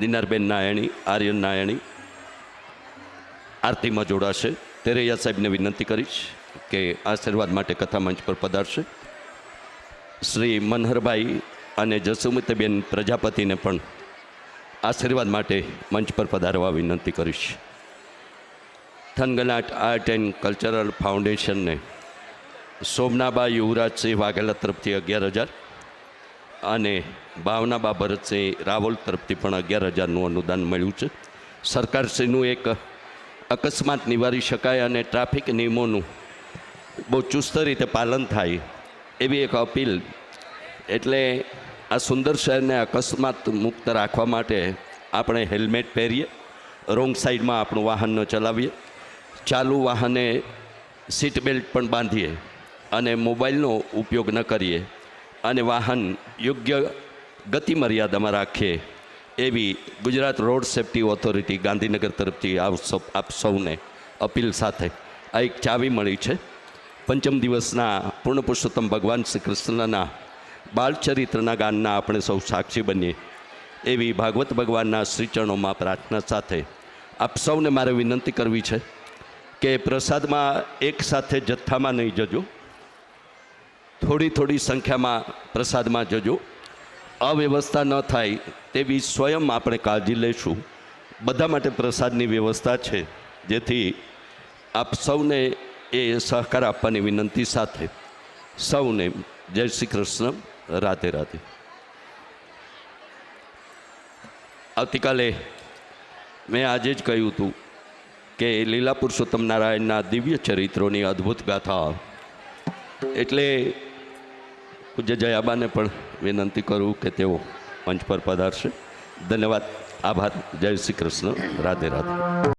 દિનારબેન નાયણી, આર્યન નાયણી. આરતીમાં જોડાશે. તેરૈયા સાહેબને વિનંતી કરીશ કે આશીર્વાદ માટે કથા મંચ પર પધારશે. શ્રી મનહરભાઈ અને જસુમતીબેન પ્રજાપતિને પણ આશીર્વાદ માટે મંચ પર પધારવા વિનંતી કરીશ. થનગનાટ આર્ટ એન્ડ કલ્ચરલ ફાઉન્ડેશનને સોમનાબા યુવરાજસિંહ વાઘેલા તરફથી અગિયાર હજાર. અને ભાવનાબા ભરતસિંહ રાવલ તરફથી પણ અગિયાર હજારનું અનુદાન મળ્યું છે. સરકારશ્રીનું એક અકસ્માત નિવારી શકાય અને ટ્રાફિક નિયમોનું બહુ ચુસ્ત રીતે પાલન થાય એવી એક અપીલ. એટલે આ સુંદર શહેરને અકસ્માત મુક્ત રાખવા માટે આપણે હેલ્મેટ પહેરીએ, રોંગ સાઈડમાં આપણું વાહન ન ચલાવીએ, ચાલુ વાહને સીટ બેલ્ટ પણ બાંધીએ અને મોબાઈલનો ઉપયોગ ન કરીએ. અને વાહન યોગ્ય ગતિ મર્યાદામાં રાખીએ એવી Gujarat road safety authority Gandhinagar તરફથી આપ સૌને અપીલ સાથે આ એક ચાવી મળી છે. પંચમ દિવસના પૂર્ણ પુરુષોત્તમ ભગવાન શ્રી કૃષ્ણના બાળચરિત્રના ગાનના આપણે સૌ સાક્ષી બનીએ એવી ભાગવત ભગવાનના શ્રીચરણોમાં પ્રાર્થના સાથે આપ સૌને મારે વિનંતી કરવી છે કે પ્રસાદમાં એક સાથે જથ્થામાં નહીં જજો. થોડી થોડી સંખ્યામાં પ્રસાદમાં જજો. અવ્યવસ્થા ન થાય તેવી સ્વયં આપણે કાળજી લઈશું. બધા માટે પ્રસાદની વ્યવસ્થા છે. જેથી આપ સૌને એ સહકાર આપવાની વિનંતી સાથે સૌને જય શ્રી કૃષ્ણ. રાધે રાધે. આવતીકાલે મેં આજે જ કહ્યું હતું કે લીલા પુરુષોત્તમ નારાયણના દિવ્ય ચરિત્રોની અદ્ભુત ગાથા. એટલે પૂજ્ય જયાબાને પણ વિનંતી કરું કે તેઓ મંચ પર પધારશે. ધન્યવાદ. આભાર. જય શ્રી કૃષ્ણ. રાધે રાધે.